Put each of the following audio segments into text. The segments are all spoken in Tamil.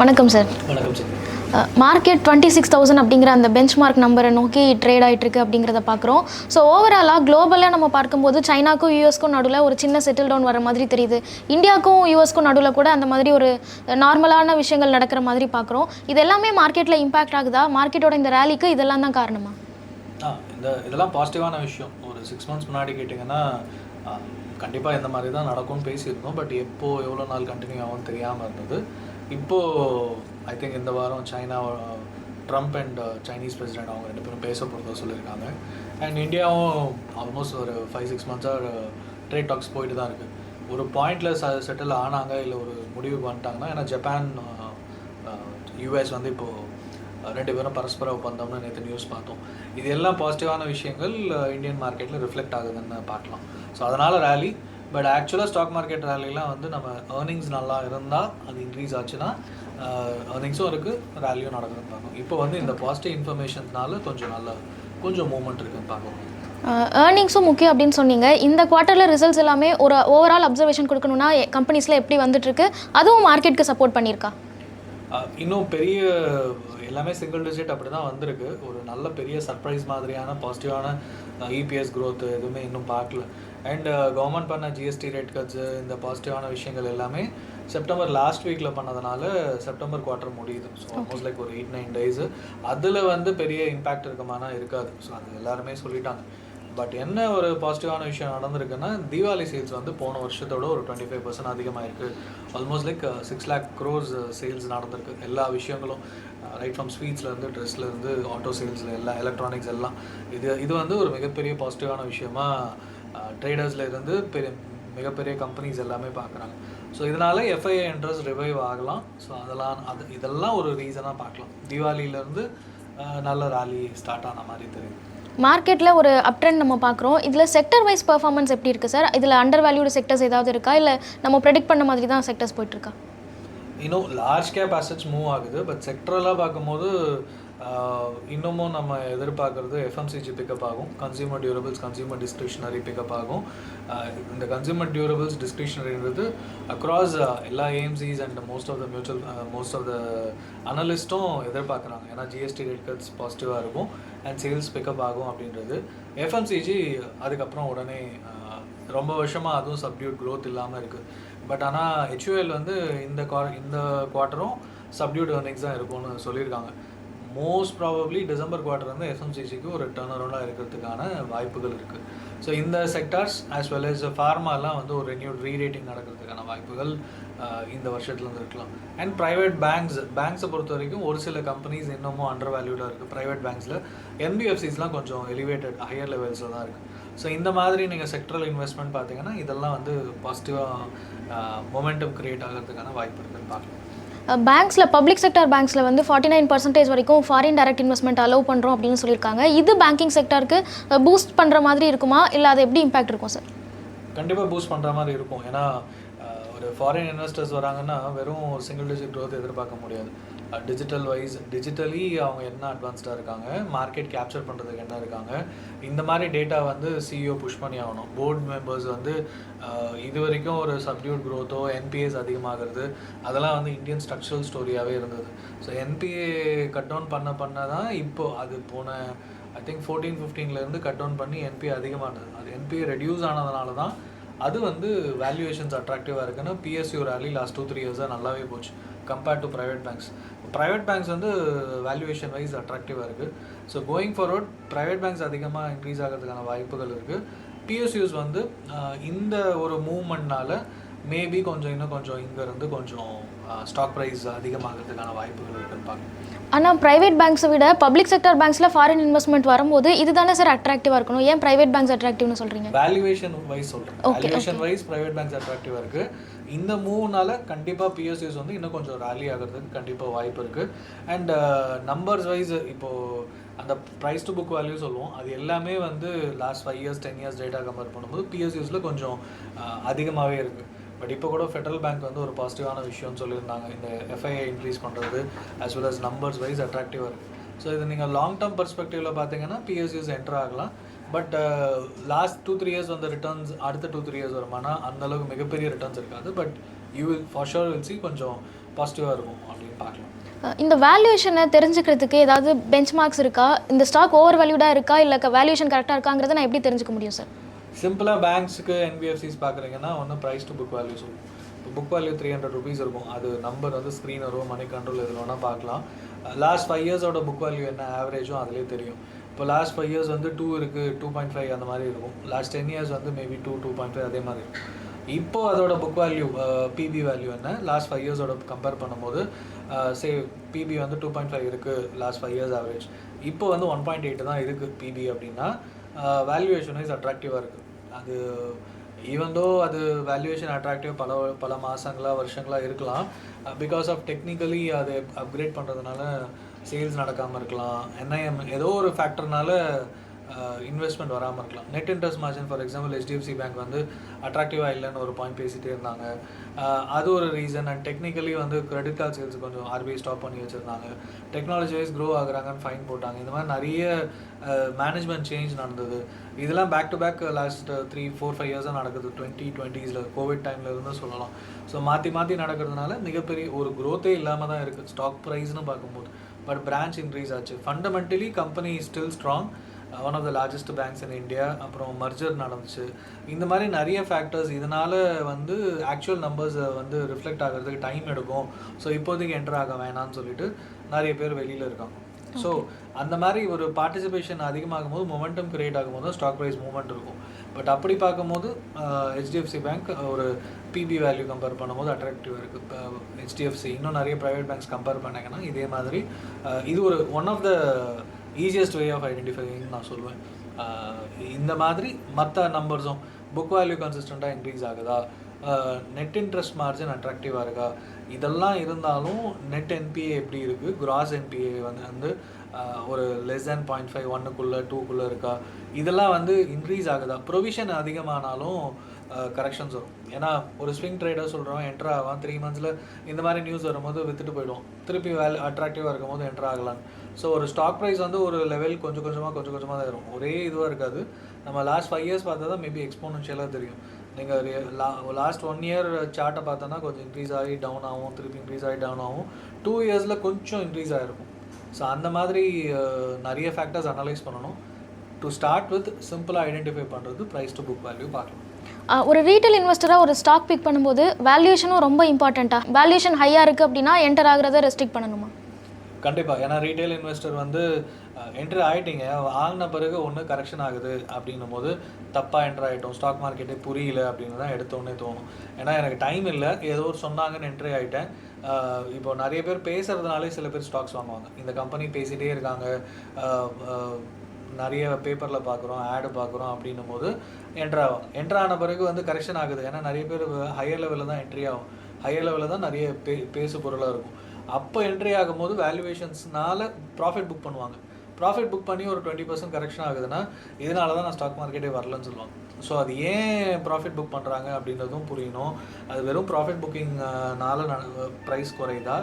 வணக்கம் சார் வணக்கம் sir market twenty six thousand அப்படிங்கிற அந்த பெஞ்ச் மார்க் நம்பரை நோக்கி ட்ரேட் ஆகிட்டு இருக்கு அப்படிங்கிறத பார்க்குறோம் ஸோ ஓவராலாக குளோபலாக நம்ம பார்க்கும்போது சைனாக்கும் யூஎஸ்க்கும் நடுவில் ஒரு சின்ன செட்டில் டவுன் வர மாதிரி தெரியுது. இந்தியாவுக்கும் யூஎஸ்க்கும் நடுவில் கூட அந்த மாதிரி ஒரு நார்மலான விஷயங்கள் நடக்கிற மாதிரி பார்க்குறோம் இது எல்லாமே மார்க்கெட்டில் இம்பாக்ட் ஆகுதா? மார்க்கெட்டோட இந்த ரேலிக்கு இதெல்லாம் தான் காரணமா? இந்த இதெல்லாம் பாசிட்டிவான விஷயம். ஒரு சிக்ஸ் மந்த்ஸ் முன்னாடி கேட்டிங்கன்னா கண்டிப்பாக இந்த மாதிரி தான் நடக்கும்னு பேசியிருந்தோம். பட் எப்போ எவ்வளோ நாள் கண்டினியூ ஆகும்னு தெரியாமல் இருந்தது. இப்போது ஐ திங்க் இந்த வாரம் China Trump and Chinese president அவங்க ரெண்டு பேரும் பேச போகிறதா சொல்லியிருக்காங்க. அண்ட் இந்தியாவும் ஆல்மோஸ்ட் ஒரு ஃபைவ் சிக்ஸ் மந்த்ஸாக ட்ரேட் டாக்ஸ் போயிட்டு தான் இருக்குது ஒரு பாயிண்டில் ச செட்டில் ஆனாங்க இல்லை ஒரு முடிவுக்கு வந்துட்டாங்கன்னா ஏன்னா ஜப்பான் யூஎஸ் uh, uh, வந்து இப்போது uh, ரெண்டு பேரும் பரஸ்பர ஒப்பந்தம்னு நேற்று நியூஸ் பார்த்தோம். இது எல்லாம் பாசிட்டிவான விஷயங்கள் இந்தியன் மார்க்கெட்டில் ரிஃப்ளெக்ட் ஆகுதுன்னு பார்க்கலாம். ஸோ அதனால் ரேலி பட் ஆக்சுவலாக ஸ்டாக் மார்க்கெட் ரேலிலாம் வந்து நம்ம ஏர்னிங்ஸ் நல்லா இருந்தால் அது இன்க்ரீஸ் ஆச்சுன்னா ஏர்னிங்ஸும் இருக்குது ரேலியும் நடக்குதுன்னு பார்க்கணும். இப்போ வந்து இந்த பாசிட்டிவ் இன்ஃபர்மேஷன்ஸ்னால கொஞ்சம் நல்ல கொஞ்சம் மூமெண்ட் இருக்குன்னு பார்க்கணும். ஏர்னிங்ஸும் முக்கியம் அப்படின்னு சொன்னீங்க. இந்த குவார்ட்டரில் ரிசல்ட்ஸ் எல்லாமே ஒரு ஓவரால் அப்சர்வேஷன் கொடுக்கணும்னா கம்பெனிஸில் எப்படி வந்துட்டுருக்கு? அதுவும் மார்க்கெட்டுக்கு சப்போர்ட் பண்ணியிருக்கா? இன்னும் பெரிய எல்லாமே சிங்கிள் டிஜிட் அப்படி தான் வந்திருக்கு. ஒரு நல்ல பெரிய சர்ப்ரைஸ் மாதிரியான பாசிட்டிவான இபிஎஸ் growth எதுவுமே இன்னும் பார்க்கல. அண்ட் கவர்மெண்ட் பண்ண ஜிஎஸ்டி ரேட் கட்ஸ் இந்த பாசிட்டிவான விஷயங்கள் எல்லாமே செப்டம்பர் லாஸ்ட் வீக்கில் பண்ணதுனால செப்டம்பர் குவார்ட்டர் முடியுது. ஸோ ஆல்மோஸ்ட் லைக் ஒரு எயிட் நைன் டேஸ் அதில் வந்து பெரிய இம்பாக்ட் இருக்குமானா இருக்காது. ஸோ அது எல்லாருமே சொல்லிட்டாங்க. பட் என்ன ஒரு பாசிட்டிவான விஷயம் நடந்திருக்குன்னா தீபாவளி சேல்ஸ் வந்து போன வருஷத்தோட ஒரு டுவெண்ட்டி ஃபைவ் பர்சன்ட் அதிகமாக இருக்குது almost like six lakh crores sales நடந்திருக்கு. எல்லா விஷயங்களும் ரைட் ஃப்ரம் ஸ்வீட்ஸ்லேருந்து ட்ரெஸ்லேருந்து ஆட்டோ சேல்ஸில் எல்லாம் எலக்ட்ரானிக்ஸ் எல்லாம். இது இது வந்து ஒரு மிகப்பெரிய பாசிட்டிவான விஷயமா ட்ரேடர்ஸில் இருந்து பெரிய மிகப்பெரிய கம்பெனிஸ் எல்லாமே பார்க்குறாங்க. ஸோ இதனால் எஃப்ஐஐ இன்ட்ரெஸ்ட் ரிவைவ் ஆகலாம். ஸோ அதெல்லாம் அது இதெல்லாம் ஒரு ரீசனாக பார்க்கலாம். தீபாவளியிலேருந்து நல்ல ராலி ஸ்டார்ட் ஆன மாதிரி தெரியுது. மார்க்கெட்டில் ஒரு அப் ட்ரெண்ட் நம்ம பார்க்குறோம். இதில் செக்டர் வைஸ் பெர்ஃபார்மன்ஸ் எப்படி இருக்குது சார் இதில் அண்டர் வேல்யூடு செக்டர்ஸ் ஏதாவது இருக்கா? இல்லை நம்ம ப்ரெடிக்ட் பண்ண மாதிரி தான் செக்டர்ஸ் போயிட்டுருக்கா இன்னும் லார்ஜ் கேப் அசட்ஸ் மூவ் ஆகுது பட் செக்டரலாக பார்க்கும்போது இன்னமும் நம்ம எதிர்பார்க்குறது எஃப்எம்சிஜி பிக்கப் ஆகும். Consumer durables consumer discretionary pick up ஆகும். இந்த கன்சியூமர் டியூரபிள்ஸ் டிஸ்கிரிஷனரின்றது அக்ராஸ் எல்லா AMCs and most of the mutual most of the அனலிஸ்ட்டும் எதிர்பார்க்குறாங்க. ஏன்னா ஜிஎஸ்டி ரேட் கட்ஸ் பாசிட்டிவாக இருக்கும் அண்ட் சேல்ஸ் பிக்கப் ஆகும் அப்படின்றது. எஃப்எம்சிஜி அதுக்கப்புறம் உடனே ரொம்ப வருஷமாக அதுவும் சப்டியூட் க்ரோத் இல்லாமல் இருக்குது பட் ஆனால் ஹெச்யூஎல் வந்து இந்த குவா இந்த குவார்ட்டரும் சப்டியூட் earnings தான் இருக்கும்னு சொல்லியிருக்காங்க. மோஸ்ட் ப்ராபப்ளி டிசம்பர் குவார்ட்டர் வந்து எஃப்எம்சிசிக்கு ஒரு டர்ன் அரௌண்டாக இருக்கிறதுக்கான வாய்ப்புகள் இருக்குது ஸோ இந்த செக்டார்ஸ் ஆஸ் வெல் எஸ் ஃபார்மாலாம் வந்து ஒரு ரெனியூட் ரீரேட்டிங் நடக்கிறதுக்கான வாய்ப்புகள் இந்த வருஷத்துலேருந்து இருக்கலாம். அண்ட் ப்ரைவேட் பேங்க்ஸ் பேங்க்ஸை பொறுத்த வரைக்கும் ஒரு சில கம்பெனிஸ் இன்னமும் அண்டர் வேல்யூடாக இருக்குது ப்ரைவேட் பேங்க்ஸில் என்பிஎஃப்சிஸ்லாம் கொஞ்சம் எலிவேட்டட் ஹையர் லெவல்ஸில் தான் இருக்குது ஸோ இந்த மாதிரி நீங்கள் செக்டரல் இன்வெஸ்ட்மெண்ட் பார்த்தீங்கன்னா இதெல்லாம் வந்து பாசிட்டிவாக மொமெண்டம் க்ரியேட் ஆகிறதுக்கான வாய்ப்பு இருக்குதுன்னு பார்க்கலாம். பேங்க்ஸில் பப்ளிக் செக்டர் பேங்க்ஸில் வந்து ஃபார்ட்டி நைன் பர்சன்டேஜ் வரைக்கும் ஃபாரின் டைரக்ட் இன்வெஸ்ட்மெண்ட் அலோவ் பண்ணுறோம் அப்படின்னு சொல்லியிருக்காங்க. இது பேங்கிங் செக்டருக்கு பூஸ்ட் பண்ணுற மாதிரி இருக்குமா? இல்லை அது எப்படி இம்பாக்ட் இருக்கும் சார் கண்டிப்பாக பூஸ்ட் பண்ணுற மாதிரி இருக்கும். ஏன்னா ஒரு ஃபாரின் இன்வெஸ்டர்ஸ் வராங்கன்னா வெறும் சிங்கிள் டிஜிட் க்ரோத் எதிர்பார்க்க முடியாது. டிஜிட்டல் வைஸ் டிஜிட்டலி அவங்க என்ன அட்வான்ஸ்டாக இருக்காங்க மார்க்கெட் கேப்சர் பண்ணுறதுக்கு என்ன இருக்காங்க இந்த மாதிரி டேட்டா வந்து சிஇஓ புஷ் பண்ணி ஆகணும். போர்டு மெம்பர்ஸ் வந்து இது வரைக்கும் ஒரு சப்டியூட் க்ரோத்தோ என்பிஎஸ் அதிகமாகிறது அதெல்லாம் வந்து இந்தியன் ஸ்ட்ரக்சரல் ஸ்டோரியாகவே இருந்தது. ஸோ என்பிஏ கட் டவுன் பண்ண பண்ண தான் இப்போது அது போன ஐ திங்க் ஃபோர்டீன் ஃபிஃப்டீன்லேருந்து கட் டவுன் பண்ணி என்பிஏ அதிகமானது. அது என்பிஏ ரெடியூஸ் ஆனதுனால தான் அது வந்து வேல்யூவேஷன்ஸ் அட்ராக்டிவாக இருக்குன்னு PSU rally last two three இயர்ஸாக நல்லாவே போச்சு compared to private banks private banks வந்து வேல்யூவேஷன் வைஸ் அட்ராக்டிவாக இருக்குது so going forward private banks அதிகமாக இன்க்ரீஸ் ஆகிறதுக்கான வாய்ப்புகள் இருக்குது பிஎஸ்யூஸ் வந்து இந்த ஒரு மூவ்மெண்ட்னால மேபி கொஞ்சம் இன்னும் கொஞ்சம் இங்கேருந்து கொஞ்சம் ஸ்டாக் ப்ரைஸ் அதிகமாகிறதுக்கான வாய்ப்புகள் இருக்குன்னு பார்க்கணும் ஆனால் ப்ரைவேட் பேங்க்ஸை விட பப்ளிக் செக்டர் பேங்க்ஸில் ஃபாரின் இன்வெஸ்ட்மெண்ட் வரும்போது இதுதானே சார் அட்ராக்டிவாக இருக்கணும்? ஏன் ப்ரைவேட் பேங்க்ஸ் அட்ராக்டிவ்னு சொல்கிறீங்க வேல்யூவேஷன் வைஸ் சொல்கிறேன் வேல்யூவேஷன் வைஸ் ப்ரைவேட் பேங்க்ஸ் அட்ராக்டிவாக இருக்குது இந்த மூவ்னால கண்டிப்பாக பிஎஸ்யூஸ் வந்து இன்னும் கொஞ்சம் ரேலி ஆகிறதுக்கு கண்டிப்பாக வாய்ப்பு இருக்குது அண்ட் நம்பர்ஸ் uh, வைஸ் இப்போது அந்த ப்ரைஸ் டு புக் வேல்யூ சொல்லுவோம். அது எல்லாமே வந்து last five years ten years data compare பண்ணும்போது பிஎஸ்யூஸில் கொஞ்சம் uh, அதிகமாகவே இருக்குது பட் இப்போ கூட ஃபெடரல் பேங்க் வந்து ஒரு பாசிட்டிவான விஷயம்னு சொல்லியிருந்தாங்க. இந்த எஃப்ஐஐ இன்க்ரீஸ் பண்ணுறது as well as numbers wise அட்ராக்டிவாக இருக்குது ஸோ இது நீங்கள் லாங் டேர்ம் பர்ஸ்பெக்டிவில் பார்த்தீங்கன்னா பிஎஸ்யூஸ் என்டர் ஆகலாம். But last two three years வந்த ரிட்டர்ன்ஸ் அடுத்த டூ த்ரீ இயர்ஸ் வருமானா அந்த அளவுக்கு மிகப்பெரிய ரிட்டர்ன்ஸ் இருக்காது. But you will for sure will see கொஞ்சம் பாசிட்டிவாக இருக்கும் அப்படின்னு பார்க்கலாம். இந்த வேல்யூஷனை தெரிஞ்சுக்கிறதுக்கு ஏதாவது பெஞ்ச் மார்க்ஸ் இருக்கா? இந்த ஸ்டாக் ஓவர் வேல்யூடாக இருக்கா? இல்லை வேல்யூஷன் கரெக்டாக இருக்காங்கிறத நான் எப்படி தெரிஞ்சுக்க முடியும் சார் சிம்பிளாக பேங்க்ஸுக்கு என்பிஎஃப்சிஸ் பார்க்குறீங்கன்னா ஒன்று ப்ரைஸ் டு புக் வேல்யூ சொல்லுவோம் இப்போ book value three hundred rupees இருக்கும். அது நம்பர் வந்து ஸ்க்ரீன் வரும் மணி கண்ட்ரோல் எதில் வேணால் பார்க்கலாம். லாஸ்ட் ஃபைவ் இயர்ஸோட புக் வேல்யூ என்ன? ஆவரேஜும் அதிலே தெரியும். இப்போ லாஸ்ட் ஃபைவ் இயர்ஸ் வந்து டூ இருக்குது டூ பாயிண்ட் ஃபைவ் அந்த மாதிரி இருக்கும். லாஸ்ட் டென் இயர்ஸ் வந்து maybe two two point five அதே மாதிரி இருக்கும். இப்போ அதோட புக் வேல்யூ பிபி வேல்யூ என்ன? லாஸ்ட் ஃபைவ் இயர்ஸோட கம்பேர் பண்ணும்போது சே பிபி வந்து டூ பாயிண்ட் ஃபைவ் இருக்குது லாஸ்ட் ஃபைவ் இயர்ஸ் ஆவரேஜ் இப்போ வந்து ஒன் பாயிண்ட் எயிட் தான் இருக்குது பிபி அப்படின்னா வேல்யூவேஷன் வைஸ் அட்ராக்டிவாக இருக்குது அது ஈவன் தோ அது வேல்யூவேஷன் அட்ராக்டிவ் பல பல மாதங்களாக வருஷங்களா இருக்கலாம் பிகாஸ் ஆஃப் டெக்னிக்கலி அது அப்கிரேட் பண்ணுறதுனால சேல்ஸ் நடக்காமல் இருக்கலாம். என்ஐஎம் ஏதோ ஒரு ஃபேக்டர்னால இன்வெஸ்ட்மெண்ட் வராமல் இருக்கலாம். Net interest margin for example HDFC bank வந்து அட்ராக்டிவாக இல்லைன்னு ஒரு பாயிண்ட் பேசிகிட்டே இருந்தாங்க. அது ஒரு ரீசன் அண்ட் டெக்னிக்கலி வந்து கிரெடிட் கார்டு சேல்ஸ் கொஞ்சம் ஆர்பிஐ ஸ்டாப் பண்ணி வச்சுருந்தாங்க. டெக்னாலஜி வைஸ் க்ரோ ஆகுறாங்கன்னு ஃபைன் போட்டாங்க. இந்த மாதிரி நிறைய மேனேஜ்மெண்ட் சேஞ்ச் நடந்தது. இதெல்லாம் back to back last three four five இயர்ஸாக நடக்குது. டுவெண்ட்டி டுவெண்ட்டீஸில் கோவிட் டைமில் இருந்து சொல்லலாம். ஸோ மாற்றி மாற்றி நடக்கிறதுனால மிகப்பெரிய ஒரு க்ரோத்தே இல்லாமல் தான் இருக்குது ஸ்டாக் ப்ரைஸ்னு பார்க்கும்போது. பட் பிரான்ச் இன்க்ரீஸ் ஆச்சு. Fundamentally company still strong one of the largest banks in India அப்புறம் மர்ஜர் நடந்துச்சு. இந்த மாதிரி நிறைய ஃபேக்டர்ஸ் இதனால் வந்து ஆக்சுவல் நம்பர்ஸ் வந்து ரிஃப்ளெக்ட் ஆகிறதுக்கு டைம் எடுக்கும். ஸோ இப்போதைக்கு என்டர் ஆக வேணாம்னு சொல்லிட்டு நிறைய பேர் வெளியில் இருக்காங்க. ஸோ அந்த மாதிரி ஒரு பார்ட்டிசிபேஷன் அதிகமாகும் போது மொமெண்டம் கிரியேட் ஆகும்போது ஸ்டாக் ப்ரைஸ் மூவ்மெண்ட் இருக்கும். பட் அப்படி பார்க்கும்போது ஹெச்டிஎஃப்சி பேங்க் ஒரு பிபி வேல்யூ கம்பேர் பண்ணும்போது அட்ராக்டிவாக இருக்குது இப்போ ஹெச்டிஎஃப்சி இன்னும் நிறைய ப்ரைவேட் பேங்க்ஸ் கம்பேர் பண்ணாங்கன்னா இதே மாதிரி இது ஒரு one of the easiest way of identifying நான் சொல்லுவேன் இந்த மாதிரி மற்ற நம்பர்ஸும் புக் வேல்யூ கன்சிஸ்டண்ட்டாக இன்க்ரீஸ் ஆகுதா? நெட் இன்ட்ரெஸ்ட் மார்ஜின் அட்ராக்டிவாக இருக்கா? இதெல்லாம் இருந்தாலும் நெட் என்பிஏ எப்படி இருக்குது கிராஸ் என்பிஏ வந்து வந்து ஒரு லெஸ் தேன் பாயிண்ட் ஃபைவ் ஒன்னுக்குள்ளே டூக்குள்ளே இருக்கா? இதெல்லாம் வந்து இன்க்ரீஸ் ஆகுதா? ப்ரொவிஷன் அதிகமானாலும் கரெக்ஷன்ஸ் வரும். ஏன்னா ஒரு ஸ்விங் ட்ரேடர் சொல்கிறோம் என்ட்ரு ஆகலாம் த்ரீ மந்த்ஸில் இந்த மாதிரி நியூஸ் வரும்போது வித்துட்டு போயிடும் திருப்பி வேல் அட்ராக்டிவாக இருக்கும் போது என்ட்ரு ஆகலாம் ஸோ ஒரு ஸ்டாக் ப்ரைஸ் வந்து ஒரு லெவல் கொஞ்சம் கொஞ்சமாக கொஞ்சம் கொஞ்சமாக தான் இருக்கும் ஒரே இதுவாக இருக்காது. நம்ம லாஸ்ட் ஃபைவ் இயர்ஸ் பார்த்தா தான் மேபி எக்ஸ்போனன்ஷியலாக தெரியும். நீங்கள் லாஸ்ட் ஒன் இயர் சார்ட்டை பார்த்தோன்னா கொஞ்சம் இன்க்ரீஸ் ஆகி டவுன் ஆகும் திருப்பி இன்க்ரீஸ் ஆகி டவுன் ஆகும். டூ இயர்ஸில் கொஞ்சம் இன்க்ரீஸ் ஆகிருக்கும் ஸோ அந்த மாதிரி நிறைய ஃபேக்டர்ஸ் அனலைஸ் பண்ணணும். டு ஸ்டார்ட் வித் சிம்பிளாக ஐடென்டிஃபை பண்ணுறது ப்ரைஸ் டு புக் வேல்யூ பார்க்கலாம். ஒரு ரீட்டைல் இன்வெஸ்டராக ஒரு ஸ்டாக் பிக் பண்ணும்போது வேல்யூஷனும் ரொம்ப இம்பார்ட்டண்ட்டாக வேல்யூஷன் ஹையாக இருக்குது அப்படின்னா என்டர் ஆகிறத ரெஸ்ட்ரிக்ட் பண்ணணுமா? கண்டிப்பாக ஏன்னா ரீட்டைல் இன்வெஸ்டர் வந்து என்ட்ரி ஆகிட்டீங்க வாங்கின பிறகு ஒன்று கரெக்ஷன் ஆகுது அப்படின்னும் போது தப்பாக என்ட்ரு ஆகிட்டோம் ஸ்டாக் மார்க்கெட்டே புரியல அப்படின்னு தான் எடுத்தோடனே தோணும். ஏன்னா எனக்கு டைம் இல்லை. ஏதோ ஒரு சொன்னாங்கன்னு என்ட்ரி ஆகிட்டேன் இப்போ நிறைய பேர் பேசுகிறதுனாலே சில பேர் ஸ்டாக்ஸ் வாங்குவாங்க. இந்த கம்பெனி பேசிகிட்டே இருக்காங்க. நிறைய பேப்பரில் பார்க்குறோம் ஆடு பார்க்குறோம் அப்படின்னும் போது என்ட்ரு ஆகும். என்ட்ரு ஆன பிறகு வந்து கரெக்ஷன் ஆகுது. ஏன்னா நிறைய பேர் ஹையர் லெவலில் தான் என்ட்ரி ஆகும். ஹையர் லெவலில் தான் நிறைய பே பேசு பொருளாக இருக்கும். அப்போ என்ட்ரி ஆகும்போது வேல்யூவேஷன்ஸ்னால ப்ராஃபிட் புக் பண்ணுவாங்க. ப்ராஃபிட் புக் பண்ணி ஒரு டுவெண்ட்டி பர்சன்ட் கரெக்ஷன் ஆகுதுன்னா இதனால தான் நான் ஸ்டாக் மார்க்கெட்டே வரலன்னு சொல்லுவாங்க. ஸோ அது ஏன் ப்ராஃபிட் புக் பண்ணுறாங்க அப்படின்றதும் புரியணும். அது வெறும் ப்ராஃபிட் புக்கிங்னால ப்ரைஸ் குறையுதா?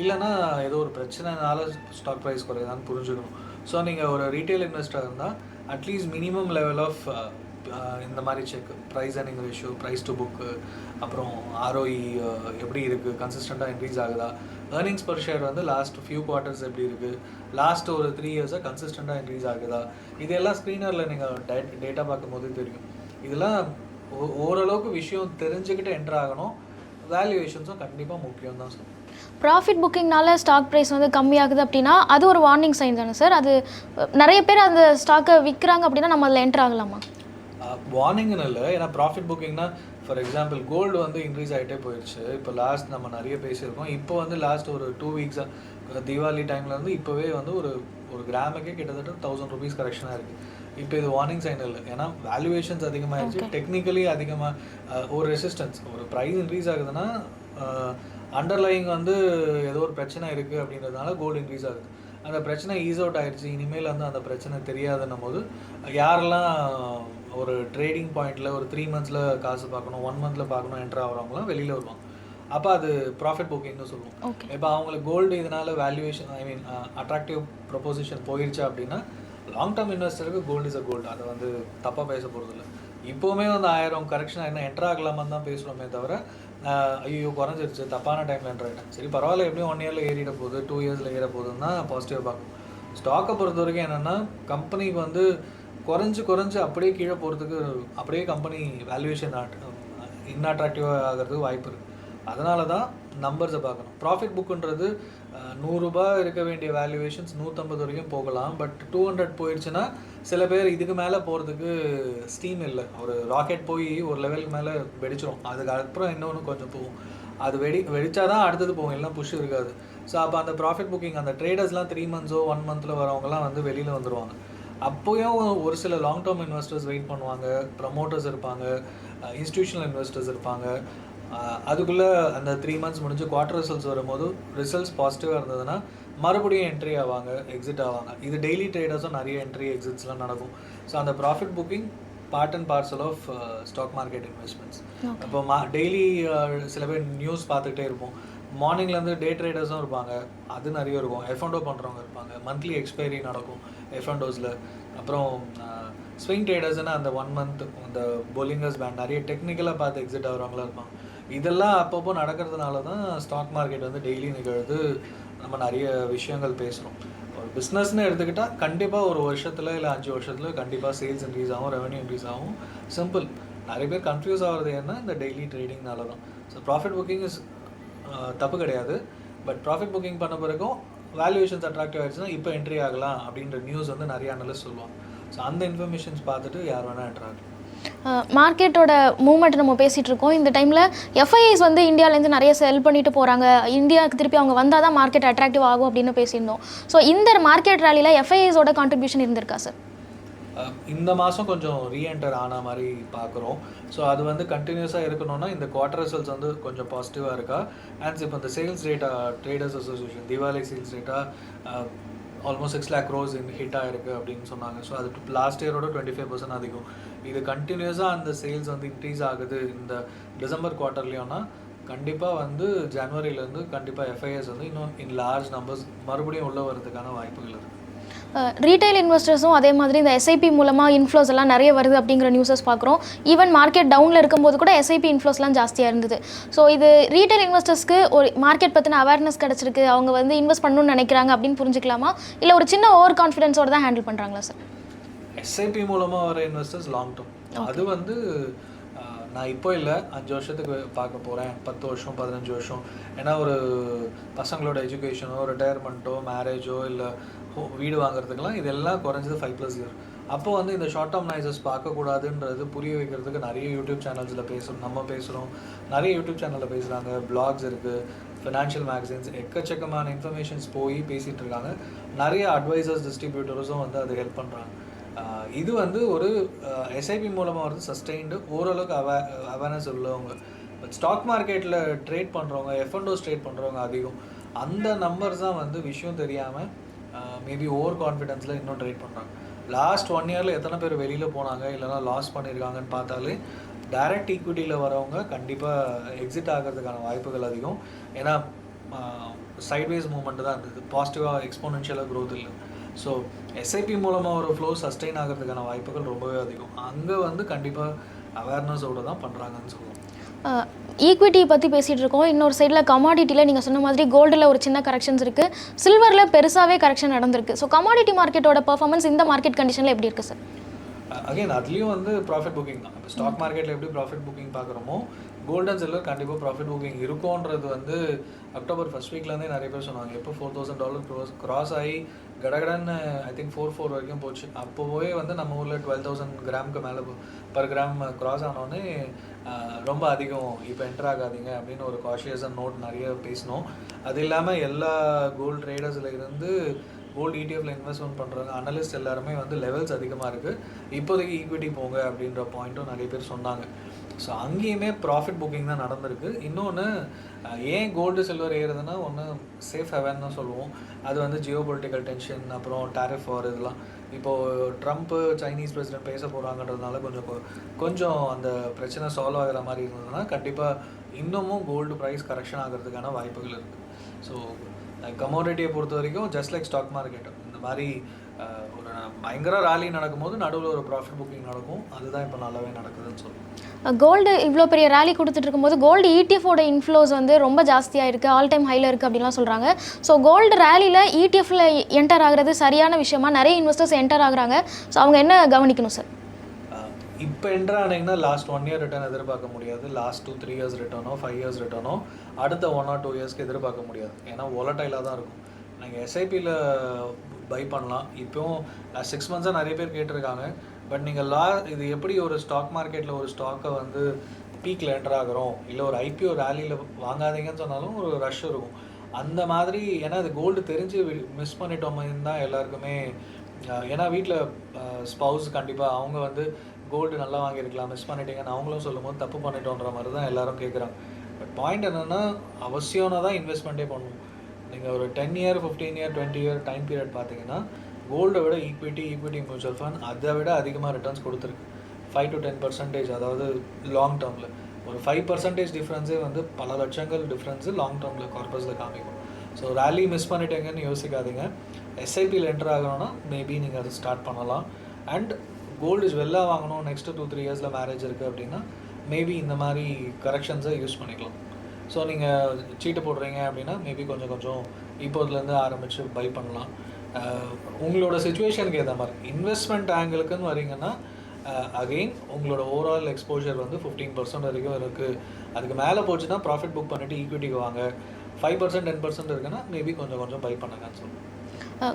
இல்லைன்னா ஏதோ ஒரு பிரச்சனைனால ஸ்டாக் ப்ரைஸ் குறையுதான்னு புரிஞ்சுக்கணும். ஸோ நீங்கள் ஒரு ரீட்டைல் இன்வெஸ்டர் இருந்தால் at least minimum level of இந்த மாதிரி check price earning ratio price to book அப்புறம் ஆர்ஓஇ எப்படி இருக்குது கன்சிஸ்டண்ட்டாக இன்க்ரீஸ் ஆகுதா? ஏர்னிங்ஸ் பர் ஷேர் வந்து லாஸ்ட் ஃபியூ குவார்ட்டர்ஸ் எப்படி இருக்குது லாஸ்ட் ஒரு த்ரீ இயர்ஸாக கன்சிஸ்டண்ட்டாக இன்க்ரீஸ் ஆகுதா? இதெல்லாம் ஸ்க்ரீனரில் நீங்கள் டேட்டா பார்க்கும்போது தெரியும். இதெல்லாம் ஓ- ஓரளவுக்கு விஷயம் தெரிஞ்சுக்கிட்டு என்டர் ஆகணும். வேல்யூவேஷன்ஸும் கண்டிப்பாக முக்கியம் தான் சார் ப்ராஃபிட் புக்கிங்னால ஸ்டாக் ப்ரைஸ் வந்து கம்மியாகுது அப்படின்னா அது ஒரு வார்னிங் சைன் தானே சார் அது நிறைய பேர் அந்த ஸ்டாக்கை விற்கிறாங்க அப்படின்னா நம்ம அதில் என்டர் ஆகலாமா? வார்னிங்னு இல்லை. ஏன்னா ப்ராஃபிட் புக்கிங்னா ஃபார் எக்ஸாம்பிள் கோல்டு வந்து இன்க்ரீஸ் ஆகிட்டே போயிடுச்சு இப்போ லாஸ்ட் நம்ம நிறைய பேசியிருக்கோம். இப்போ வந்து லாஸ்ட் ஒரு டூ வீக்ஸாக தீபாவளி டைம்ல இருந்து இப்போவே வந்து ஒரு ஒரு கிராமுக்கே கிட்டத்தட்ட தௌசண்ட் ருபீஸ் கரெக்ஷனாக இருக்குது இப்போ இது வார்னிங் சைன் இல்லை. ஏன்னா வேல்யூவேஷன்ஸ் அதிகமாகிடுச்சு டெக்னிக்கலி அதிகமாக ஒரு ரெசிஸ்டன்ஸ் ஒரு ப்ரைஸ் இன்க்ரீஸ் ஆகுதுன்னா அண்டர்லைங் வந்து ஏதோ ஒரு பிரச்சனை இருக்குது அப்படின்றதுனால கோல்டு இன்க்ரீஸ் ஆகுது. அந்த பிரச்சனை ஈஸ் அவுட் ஆயிடுச்சு இனிமேல் வந்து அந்த பிரச்சனை தெரியாதுன்னும் போது யாரெல்லாம் ஒரு ட்ரேடிங் பாயிண்ட்டில் ஒரு த்ரீ மந்த்ஸில் காசு பார்க்கணும் ஒன் மந்தில் பார்க்கணும் என்ட்ரு ஆகிறவங்களாம் வெளியில் வருவாங்க. அப்போ அது ப்ராஃபிட் புக்கிங்னு சொல்லுவோம். இப்போ அவங்களுக்கு கோல்டு இதனால valuation I mean attractive proposition போயிருச்சு அப்படின்னா லாங் டேர்ம் இன்வெஸ்டருக்கு கோல்டு இஸ் அ கோல்டு அதை வந்து தப்பாக பேச போகிறது இல்லை. இப்போவுமே வந்து ஆயிரம் கரெக்ஷன் என்ன என்ட்ரு ஆகலாமான்னு தான் பேசுகிறோமே தவிர ஐயோ குறைஞ்சிருச்சு தப்பான டைமில் என்ட்ரு ஆகிட்டேன் சரி பரவாயில்ல எப்படியும் ஒன் இயரில் ஏறிட போகுது டூ இயர்ஸில் ஏற போகுதுன்னு தான் பாசிட்டிவாக பார்க்கணும். ஸ்டாக்கை பொறுத்த வரைக்கும் என்னென்னா கம்பெனிக்கு வந்து குறைஞ்சு குறைஞ்சு அப்படியே கீழே போகிறதுக்கு அப்படியே கம்பெனி வேல்யூவேஷன் இன்அட்ராக்டிவாக ஆகிறதுக்கு வாய்ப்பு இருக்குது அதனால தான் நம்பர்ஸை பார்க்கணும். ப்ராஃபிட் புக்குன்றது நூறுரூபா இருக்க வேண்டிய வேல்யூவேஷன்ஸ் நூற்றம்பது வரைக்கும் போகலாம். பட் டூ ஹண்ட்ரட் போயிடுச்சுன்னா சில பேர் இதுக்கு மேலே போகிறதுக்கு ஸ்டீம் இல்லை. ஒரு ராக்கெட் போய் ஒரு லெவலுக்கு மேலே வெடிச்சிரும். அதுக்கு அப்புறம் இன்னொன்று கொஞ்சம் போகும். அது வெடி வெடிச்சாதான் அடுத்தது போகும். எல்லாம் புஷ் இருக்காது. ஸோ அப்போ அந்த ப்ராஃபிட் புக்கிங் அந்த ட்ரேடர்ஸ்லாம் த்ரீ மந்த்ஸோ ஒன் மந்த்தில் வரவங்கலாம் வந்து வெளியில் வந்துடுவாங்க அப்போயும் ஒரு சில லாங் டேர்ம் இன்வெஸ்டர்ஸ் வெயிட் பண்ணுவாங்க ப்ரமோட்டர்ஸ் இருப்பாங்க இன்ஸ்டியூஷனல் இன்வெஸ்டர்ஸ் இருப்பாங்க. அதுக்குள்ளே அந்த த்ரீ மந்த்ஸ் முடிஞ்சு குவார்டர் ரிசல்ட்ஸ் வரும்போது ரிசல்ட்ஸ் பாசிட்டிவாக இருந்ததுன்னா மறுபடியும் என்ட்ரி ஆவாங்க எக்ஸிட் ஆவாங்க. இது டெய்லி ட்ரேடர்ஸும் நிறைய என்ட்ரி எக்ஸிட்ஸ்லாம் நடக்கும். ஸோ அந்த profit booking part and parcel of stock market investments இப்போ மா டெய்லி சில பேர் நியூஸ் பார்த்துக்கிட்டே இருப்போம். மார்னிங்லேருந்து டே ட்ரேடர்ஸும் இருப்பாங்க. அது நிறைய இருக்கும். எஃப்என்டோ பண்ணுறவங்க இருப்பாங்க. மந்த்லி எக்ஸ்பைரி நடக்கும் எஃப்என்டோஸில் அப்புறம் ஸ்விங் ட்ரேடர்ஸ்னா அந்த ஒன் மந்த் அந்த போலிங்கர்ஸ் பேண்ட் நிறைய டெக்னிக்கலாக பார்த்து எக்ஸிட் ஆகிறவங்களாம் இருப்பாங்க. இதெல்லாம் அப்பப்போ நடக்கிறதுனால தான் ஸ்டாக் மார்க்கெட் வந்து டெய்லி நிகழ்து. நம்ம நிறைய விஷயங்கள் பேசுகிறோம் ஒரு பிஸ்னஸ்னு எடுத்துக்கிட்டால் கண்டிப்பாக ஒரு வருஷத்தில் இல்லை அஞ்சு வருஷத்தில் கண்டிப்பாக சேல்ஸ் இன்க்ரீஸ் ஆகும் ரெவன்யூ இன்க்ரீஸ் ஆகும். சிம்பிள் நிறைய பேர் கன்ஃபியூஸ் ஆகிறது என்ன இந்த டெய்லி ட்ரேடிங்னால தான் ஸோ ப்ராஃபிட் புக்கிங் இஸ் தப்பு கிடையாது. பட் ப்ராஃபிட் புக்கிங் பண்ண பிறகும் வேல்யூவேஷன்ஸ் அட்ராக்டிவ் ஆகிடுச்சுன்னா இப்போ என்ட்ரி ஆகலாம் அப்படின்ற நியூஸ் வந்து நிறைய அனலிஸ்ட் சொல்லுவாங்க. ஸோ அந்த இன்ஃபர்மேஷன்ஸ் பார்த்துட்டு யார் வேணால் என்ட்ரு ஆகலாம். மார்க்கெட்டோட மூவ்மெண்ட் நம்ம பேசிகிட்டு இருக்கோம். இந்த டைமில் எஃப்ஐஐஸ் வந்து இந்தியாவிலேருந்து நிறைய செல் பண்ணிட்டு போகிறாங்க இந்தியாவுக்கு திருப்பி அவங்க வந்தால் தான் மார்க்கெட் அட்ராக்டிவ் ஆகும் அப்படின்னு பேசியிருந்தோம். ஸோ இந்த மார்க்கெட் ரேலியில் எஃப்ஐஐஸோட கான்ட்ரிபியூஷன் இருந்திருக்கா சார் இந்த மாதம் கொஞ்சம் ரீஎன்டர் ஆன மாதிரி பார்க்குறோம் ஸோ அது வந்து கண்டினியூஸாக இருக்கணும்னா இந்த குவார்டர் ரிசல்ட்ஸ் வந்து கொஞ்சம் பாசிட்டிவாக இருக்கா? அண்ட் இப்போ இந்த சேல்ஸ் ரேட்டா ட்ரேடர்ஸ் அசோசியேஷன் தீபாவளி சேல்ஸ் ரேட்டா almost six lakh crores hit ஆகிருக்கு அப்படின்னு சொன்னாங்க. ஸோ அது லாஸ்ட் இயரோட டுவெண்ட்டி ஃபைவ் பர்சன்ட் அதிகம். இது கண்டினியூஸாக அந்த சேல்ஸ் வந்து இன்க்ரீஸ் ஆகுது இந்த டிசம்பர் குவார்ட்டர்லேயும்னா கண்டிப்பாக வந்து ஜனவரியிலேருந்து கண்டிப்பாக எஃப்ஐஎஸ் வந்து இன்னும் இன் லார்ஜ் நம்பர்ஸ் மறுபடியும் உள்ளே வரதுக்கான வாய்ப்புகள் இருக்குது ரீட்டைல் இன்வெஸ்டர்ஸும் அதே மாதிரி இந்த எஸ்ஐபி மூலமாக இன்ஃப்ளோஸ் எல்லாம் நிறைய வருது அப்படிங்கிற நியூஸஸ் பார்க்குறோம். ஈவன் மார்க்கெட் டவுனில் இருக்கும்போது கூட எஸ்ஐபி இன்ஃப்ளோஸ்லாம் ஜாஸ்தியாக இருந்தது. ஸோ இது ரீட்டைல் இன்வெஸ்டர்ஸ்க்கு ஒரு மார்க்கெட் பற்றின அவேர்னஸ் கிடச்சிருக்கு. அவங்க வந்து இன்வெஸ்ட் பண்ணணும்னு நினைக்கிறாங்க அப்படின்னு புரிஞ்சுக்கலாமா? இல்லை ஒரு சின்ன ஓவர் கான்ஃபிடென்ஸோட தான் ஹேண்டில் பண்ணுறாங்களா சார் எஸ்ஐபி மூலமாக வர இன்வெஸ்டர்ஸ் லாங் டேர்ம் அது வந்து நான் இப்போ இல்லை அஞ்சு வருஷத்துக்கு பார்க்க போகிறேன் பத்து வருஷம் பதினஞ்சு வருஷம். ஏன்னா ஒரு பசங்களோட எஜுகேஷனோ ரிட்டையர்மெண்ட்டோ மேரேஜோ இல்லை வீடு வாங்குறதுக்கெலாம் இதெல்லாம் குறைஞ்சது ஃபைவ் ப்ளஸ் இயர் அப்போ வந்து இந்த ஷார்ட் டேர்ம் நாய்ஸஸ் பார்க்கக்கூடாதுன்றது புரிய வைக்கிறதுக்கு நிறைய யூடியூப் சேனல்ஸில் பேசுகிறோம் நம்ம பேசுகிறோம் நிறைய யூடியூப் சேனலில் பேசுகிறாங்க பிளாக்ஸ் இருக்குது ஃபினான்ஷியல் மேகசின்ஸ் எக்கச்சக்கமான இன்ஃபர்மேஷன்ஸ் போய் பேசிகிட்டு இருக்காங்க. நிறைய அட்வைசர்ஸ் டிஸ்ட்ரிபியூட்டர்ஸும் வந்து அது ஹெல்ப் பண்ணுறாங்க இது வந்து ஒரு எஸ்ஐபி மூலமாக வந்து சஸ்டெயின்டு ஓரளவுக்கு அவ அவேர்னஸ் உள்ளவங்க. பட் ஸ்டாக் மார்க்கெட்டில் ட்ரேட் பண்ணுறவங்க எஃப்என்டோஸ் ட்ரேட் பண்ணுறவங்க அதிகம். அந்த நம்பர்ஸ் தான் வந்து விஷயம் தெரியாமல் மேபி ஓவர் கான்ஃபிடென்ஸில் இன்னும் ட்ரேட் பண்ணுறாங்க லாஸ்ட் ஒன் இயரில் எத்தனை பேர் வெளியில் போனாங்க இல்லைனா லாஸ் பண்ணியிருக்காங்கன்னு பார்த்தாலே டைரக்ட் ஈக்விட்டியில் வரவங்க கண்டிப்பாக எக்ஸிட் ஆகிறதுக்கான வாய்ப்புகள் அதிகம். ஏன்னா சைட்வேஸ் மூமெண்ட்டு தான் இருந்தது. பாசிட்டிவாக எக்ஸ்போனென்ஷியலாக க்ரோத் இல்லை. ஸோ எஸ்ஐபி மூலமாக ஒரு ஃப்ளோ சஸ்டெயின் ஆகிறதுக்கான வாய்ப்புகள் ரொம்பவே அதிகம். அங்கே வந்து கண்டிப்பாக அவேர்னஸோடு தான் பண்ணுறாங்கன்னு சொல்லுவோம். ஈக்விட்டி பற்றி பேசிகிட்டு இருக்கோம். இன்னொரு சைடில் கமாடிட்டியில் நீங்கள் சொன்ன மாதிரி கோல்டில் ஒரு சின்ன கரெக்ஷன்ஸ் இருக்குது சில்வரில் பெருசாகவே கரெக்ஷன் நடந்திருக்கு. ஸோ கமாடிட்டி மார்க்கெட்டோட பர்ஃபார்மன்ஸ் இந்த மார்க்கெட் கண்டிஷனில் எப்படி இருக்குது சார் அகைன் அதுலேயும் வந்து ப்ராஃபிட் புக்கிங் தான். இப்போ ஸ்டாக் மார்க்கெட்டில் எப்படி ப்ராஃபிட் புக்கிங் பார்க்குறோமோ கோல்டன் சில்வர் கண்டிப்பாக ப்ராஃபிட் புக்கிங் இருக்கும்ன்றது வந்து அக்டோபர் ஃபர்ஸ்ட் வீக்லேருந்தே நிறைய பேர் சொன்னாங்க. எப்போ four thousand dollar cross cross ஆகி கடகடன்னு ஐ திங்க் ஃபோர் ஃபோர் வரைக்கும் போச்சு. அப்போவே வந்து நம்ம ஊரில் டுவெல் தௌசண்ட் கிராமுக்கு மேலே பர் கிராம் கிராஸ் ஆனோடனே ரொம்ப அதிகம். இப்போ என்டர் ஆகாதீங்க அப்படின்னு ஒரு காஷியஸாக நோட் நிறைய பேசினோம். அது இல்லாமல் எல்லா கோல்டு ட்ரேடர்ஸில் இருந்து கோல்டு இடிஎஃப்ல இன்வெஸ்ட்மெண்ட் பண்ணுறாங்க அனலிஸ்ட் எல்லாருமே வந்து லெவல்ஸ் அதிகமாக இருக்குது இப்போதைக்கு ஈக்விட்டி போங்க அப்படின்ற பாயிண்ட்டும் நிறைய பேர் சொன்னாங்க. ஸோ அங்கேயுமே ப்ராஃபிட் புக்கிங் தான் நடந்திருக்கு. இன்னொன்று ஏன் கோல்டு சில்வர் ஏறுதுன்னா ஒன்று சேஃப் ஹெவன் தான் சொல்லுவோம். அது வந்து ஜியோ பொலிட்டிக்கல் டென்ஷன் அப்புறம் டேரிஃப் வார் இதெல்லாம். இப்போது ட்ரம்ப்பு சைனீஸ் பிரசிடென்ட் பேச போகிறாங்கன்றதுனால கொஞ்சம் கொஞ்சம் அந்த பிரச்சனை சால்வ் ஆகிற மாதிரி இருந்ததுன்னா கண்டிப்பாக இன்னமும் கோல்டு ப்ரைஸ் கரெக்ஷன் ஆகிறதுக்கான வாய்ப்புகள் இருக்குது ஸோ கமோடிட்டியை பொறுத்த வரைக்கும் ஜஸ்ட் லைக் ஸ்டாக் மார்க்கெட் இந்த மாதிரி ஒரு பயங்கர ராலி நடக்கும்போது நடுவில் ஒரு ப்ராஃபிட் புக்கிங் நடக்கும். அதுதான் இப்போ நல்லாவே நடக்குதுன்னு சொல்லுவோம். கோல்டு இவ்வளோ பெரிய ரேலி கொடுத்துட்டு இருக்கும்போது கோல்டு இடிஎஃபோட இன்ஃப்ளோஸ் வந்து ரொம்ப ஜாஸ்தியாக இருக்குது ஆல் டைம் ஹையில் இருக்குது அப்படின்லாம் சொல்கிறாங்க ஸோ கோல்டு ரேலியில் இடிஎஃப்ல என்டர் ஆகுறது சரியான விஷயமா? நிறைய இன்வெஸ்டர்ஸ் என்டர் ஆகுறாங்க. ஸோ அவங்க என்ன கவனிக்கணும் சார் இப்போ என்ட்ரு ஆனீங்கன்னா லாஸ்ட் ஒன் இயர் ரிட்டர்ன் எதிர்பார்க்க முடியாது. லாஸ்ட் டூ த்ரீ இயர்ஸ் ரிட்டர்னோ ஃபைவ் இயர்ஸ் ரிட்டர்னோ அடுத்த ஒன் ஆர் டூ இயர்ஸ்க்கு எதிர்பார்க்க முடியாது. ஏன்னா ஒலட்டைலாக தான் இருக்கும். நீங்கள் எஸ்ஐபியில் பை பண்ணலாம். இப்போவும் சிக்ஸ் மந்த்ஸாக நிறைய பேர் கேட்டிருக்காங்க. பட் நீங்கள் லா இது எப்படி ஒரு ஸ்டாக் மார்க்கெட்டில் ஒரு ஸ்டாக்கை வந்து பீக்கில் என்டர் ஆகிறோம்? இல்லை ஒரு ஐபிஓ ரேலியில் வாங்காதீங்கன்னு சொன்னாலும் ஒரு ரஷ் இருக்கும். அந்த மாதிரி ஏன்னா அது கோல்டு தெரிஞ்சு மிஸ் பண்ணிட்டோமே தான் எல்லாருக்குமே. ஏன்னா வீட்டில் ஸ்பவுஸ் கண்டிப்பாக அவங்க வந்து கோல்டு நல்லா வாங்கியிருக்கலாம் மிஸ் பண்ணிட்டீங்கன்னு அவங்களும் சொல்லும்போது தப்பு பண்ணிட்டோன்ற மாதிரி தான் எல்லாரும் கேட்குறாங்க பட் பாயிண்ட் என்னென்னா அவசியம்னா தான் இன்வெஸ்ட்மெண்ட்டே பண்ணணும் நீங்கள் ஒரு ten year fifteen year twenty year time period பார்த்தீங்கன்னா கோல்டை விட ஈக்விட்டி ஈக்விட்டி மியூச்சுவல் ஃபண்ட் அதை விட அதிகமாக ரிட்டர்ன்ஸ் கொடுத்துருக்கு. ஃபைவ் டு டென் பர்சன்டேஜ் அதாவது லாங் டேர்மில் ஒரு ஃபைவ் பர்சன்டேஜ் டிஃப்ரென்ஸே வந்து பல லட்சங்கள் டிஃப்ரென்ஸு லாங் டேர்மில் கார்பஸில் காமிக்கும். ஸோ ரேலி மிஸ் பண்ணிட்டேங்கன்னு யோசிக்காதீங்க. எஸ்ஐபியில் என்டர் ஆகணும்னா மேபி நீங்கள் அதை ஸ்டார்ட் பண்ணலாம். அண்ட் கோல்டு இஸ் வெளில வாங்கணும். நெக்ஸ்ட்டு டூ த்ரீ இயர்ஸில் மேரேஜ் இருக்குது அப்படின்னா மேபி இந்த மாதிரி கரெக்ஷன்ஸை யூஸ் பண்ணிக்கலாம். ஸோ நீங்கள் சீட்டு போடுறீங்க அப்படின்னா மேபி கொஞ்சம் கொஞ்சம் இப்போதுலேருந்து ஆரம்பித்து பை பண்ணலாம். உங்களோட சுச்சுவேஷனுக்கு ஏற்ற மாதிரி இன்வெஸ்ட்மெண்ட் ஆங்கிளுக்குன்னு வரீங்கன்னா அகெயின் உங்களோட ஓவரால் எக்ஸ்போஜர் வந்து ஃபிஃப்டீன் பர்சன்ட் வரைக்கும் இருக்குது அதுக்கு மேலே போச்சுன்னா ப்ராஃபிட் புக் பண்ணிவிட்டு ஈக்விட்டிக்கு வாங்க. ஃபைவ் பர்சன்ட் டென் பர்சன்ட் இருக்குன்னா மேபி கொஞ்சம் கொஞ்சம் பை பண்ணுங்கன்னு சொல்லுவேன்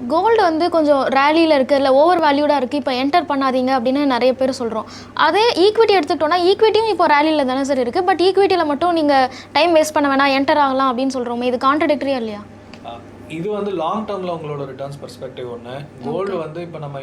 கோல்டு வந்து கொஞ்சம் ரேலியில் இருக்குது இல்லை ஓவர் வேல்யூடாக இருக்குது இப்போ என்டர் பண்ணாதீங்க அப்படின்னு நிறைய பேர் சொல்கிறோம் அதே ஈக்விட்டி எடுத்துக்கிட்டோன்னா ஈக்விட்டியும் இப்போ ரேலியில் தானே சார் இருக்குது பட் ஈக்விட்டியில் மட்டும் நீங்கள் டைம் வேஸ்ட் பண்ண வேணாம் என்டர் ஆகலாம் அப்படின்னு சொல்கிறோமே இது கான்ட்ரடிக்டரியா இல்லையா? இது வந்து லாங் டேர்மில் உங்களோட ரிட்டர்ன்ஸ் பெர்ஸ்பெக்டிவ் ஒன்று கோல்டு வந்து இப்போ நம்ம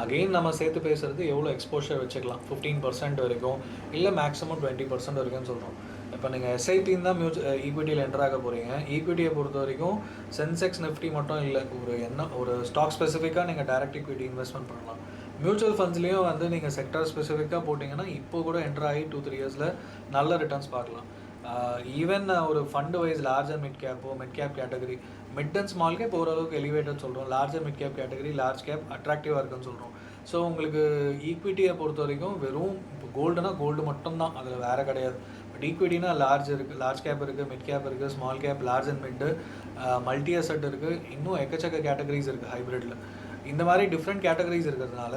அகெயின் நம்ம சேர்த்து பேசுறது எவ்வளோ எக்ஸ்போஷர் வச்சுக்கலாம்? ஃபிஃப்டீன் பர்சன்ட் வரைக்கும். இல்லை மேக்ஸிமம் டுவெண்ட்டி பர்சன்ட் வரைக்கும்னு சொல்கிறோம் இப்போ நீங்கள் எஸ்ஐபின்னு தான் மியூச் ஈக்விட்டியில் என்டர் ஆக போகிறீங்க ஈக்விட்டியை பொறுத்த வரைக்கும் சென்செக்ஸ் நிஃப்டி மட்டும் இல்லை ஒரு என்ன ஒரு ஸ்டாக் ஸ்பெசிஃபிக்காக நீங்கள் டைரக்ட் ஈக்விட்டி இன்வெஸ்ட்மெண்ட் பண்ணலாம். மியூச்சுவல் ஃபண்ட்ஸ்லேயும் வந்து நீங்கள் செக்டர் ஸ்பெசிஃபிக்காக போட்டிங்கன்னா இப்போ கூட என்டர் ஆகி டூ த்ரீ இயர்ஸில் நல்ல ரிட்டர்ன்ஸ் பார்க்கலாம். Uh, ஈவன் uh, ஒரு ஃபண்டு வைஸ் லார்ஜர் மிட் கேப்போ mid cap category mid and small cap ஓரளவுக்கு எலிவேட்டட் சொல்கிறோம் larger mid cap category large cap அட்ராக்டிவாக இருக்குன்னு சொல்கிறோம் ஸோ உங்களுக்கு ஈக்விட்டியை பொறுத்த வரைக்கும் வெறும் இப்போ கோல்டுனா கோல்டு மட்டும்தான். அதில் வேறு கிடையாது. பட் ஈக்விட்டினா லார்ஜ் இருக்குது லார்ஜ் கேப் இருக்குது மிட் கேப் இருக்குது small cap large and mid multi asset இருக்குது இன்னும் எக்கச்சக்க கேட்டகரிஸ் இருக்குது ஹைப்ரிட்டில் இந்த மாதிரி டிஃப்ரெண்ட் கேட்டகரிஸ் இருக்கிறதுனால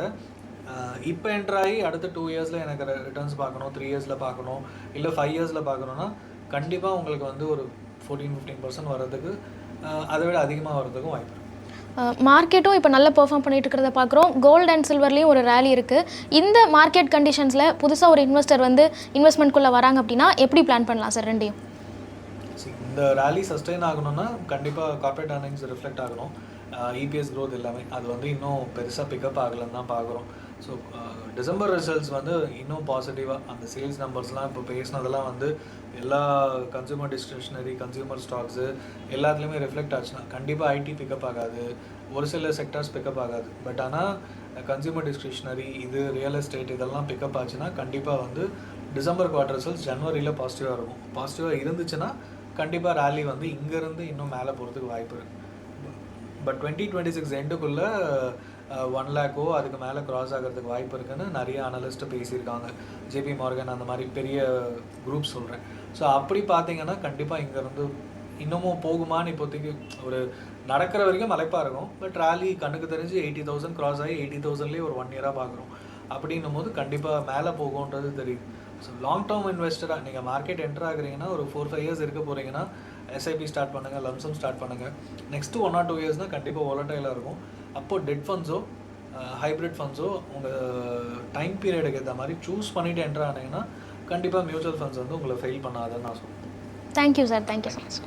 இப்போ என்ட்ரு ஆகி அடுத்த டூ இயர்ஸில் எனக்கு ரிட்டர்ன்ஸ் பார்க்கணும் த்ரீ இயர்ஸில் பார்க்கணும் இல்லை ஃபைவ் இயர்ஸில் பார்க்கணுன்னா கண்டிப்பாக உங்களுக்கு வந்து ஒரு ஃபோர்டீன் ஃபிஃப்டீன் பர்சன்ட் வர்றதுக்கு அதை விட அதிகமாக வர்றதுக்கும் வாய்ப்பு மார்க்கெட்டும் இப்போ நல்லா பெர்ஃபார்ம் பண்ணிட்டு இருக்கிறத பார்க்குறோம். கோல்டு அண்ட் சில்வர்லேயும் ஒரு ரேலி இருக்குது இந்த மார்க்கெட் கண்டிஷன்ஸில் புதுசாக ஒரு இன்வெஸ்டர் வந்து இன்வெஸ்ட்மெண்ட்குள்ளே வராங்க அப்படின்னா எப்படி பிளான் பண்ணலாம் சார் ரெண்டையும்? இந்த ரேலி சஸ்டெயின் ஆகணும்னா கண்டிப்பாக கார்பரேட் earnings ரிஃப்ளெக்ட் ஆகணும். இபிஎஸ் growth எல்லாமே. அது வந்து இன்னும் பெருசாக பிக்கப் ஆகலைன்னு தான் பார்க்குறோம். ஸோ டிசம்பர் ரிசல்ட்ஸ் வந்து இன்னும் பாசிட்டிவாக அந்த சேல்ஸ் நம்பர்ஸ்லாம் இப்போ பேசினதெல்லாம் வந்து எல்லா கன்சியூமர் டிஸ்கிரிப்ஷனரி கன்சியூமர் ஸ்டாக்ஸு எல்லாத்துலேயுமே ரிஃப்ளெக்ட் ஆச்சுன்னா கண்டிப்பாக ஐடி பிக்கப் ஆகாது. ஒரு சில செக்டர்ஸ் பிக்கப் ஆகாது. பட் ஆனால் கன்சியூமர் டிஸ்கிரிப்ஷனரி இது ரியல் எஸ்டேட் இதெல்லாம் பிக்கப் ஆச்சுன்னா கண்டிப்பாக வந்து டிசம்பர் குவார்டர் ரிசல்ட்ஸ் ஜனவரியில் பாசிட்டிவாக இருக்கும். பாசிட்டிவாக இருந்துச்சுன்னா கண்டிப்பாக ரேலி வந்து இங்கேருந்து இன்னும் மேலே போகிறதுக்கு வாய்ப்பு இருக்குது பட் டுவெண்ட்டி டுவெண்ட்டி சிக்ஸ் எண்டுக்குள்ளே ஒன் லேக்கோ அதுக்கு மேலே க்ராஸ் ஆகிறதுக்கு வாய்ப்பு இருக்குன்னு நிறைய அனலிஸ்ட்டு பேசியிருக்காங்க. ஜேபி மார்கன் அந்த மாதிரி பெரிய குரூப் சொல்கிறேன் ஸோ அப்படி பார்த்தீங்கன்னா கண்டிப்பாக இங்கேருந்து இன்னமும் போகுமான்னு இப்போதைக்கு ஒரு நடக்கிற வரைக்கும் மலைப்பாக இருக்கும். பட் ரேலி கண்ணுக்கு தெரிஞ்சு எயிட்டி தௌசண்ட் க்ராஸ் ஆகி எயிட்டி தௌசண்ட்லேயே ஒரு ஒன் இயராக பார்க்குறோம். அப்படின்னும் போது கண்டிப்பாக மேலே போகும்ன்றது தெரியுது. ஸோ லாங் டேர்ம் இன்வெஸ்டராக நீங்கள் மார்க்கெட் என்டர் ஆகுறீங்கன்னா ஒரு ஃபோர் ஃபைவ் இயர்ஸ் இருக்க போகிறீங்கன்னா எஸ்ஐபி ஸ்டார்ட் பண்ணுங்கள் லம்சம் ஸ்டார்ட் பண்ணுங்கள் நெக்ஸ்ட்டு ஒன் ஆர் டூ இயர்ஸ்னால் கண்டிப்பாக volatile-ஆ இருக்கும். அப்போது டெட் ஃபண்ட்ஸோ ஹைப்ரிட் ஃபண்ட்ஸோ உங்கள் டைம் பீரியடுக்கு ஏற்ற மாதிரி சூஸ் பண்ணிவிட்டு என்டர் ஆனீங்கன்னா கண்டிப்பாக மியூச்சுவல் ஃபண்ட்ஸ் வந்து உங்களை ஃபெயில் பண்ணாதுன்னு நான் சொல்லுவேன் thank you sir thank you so much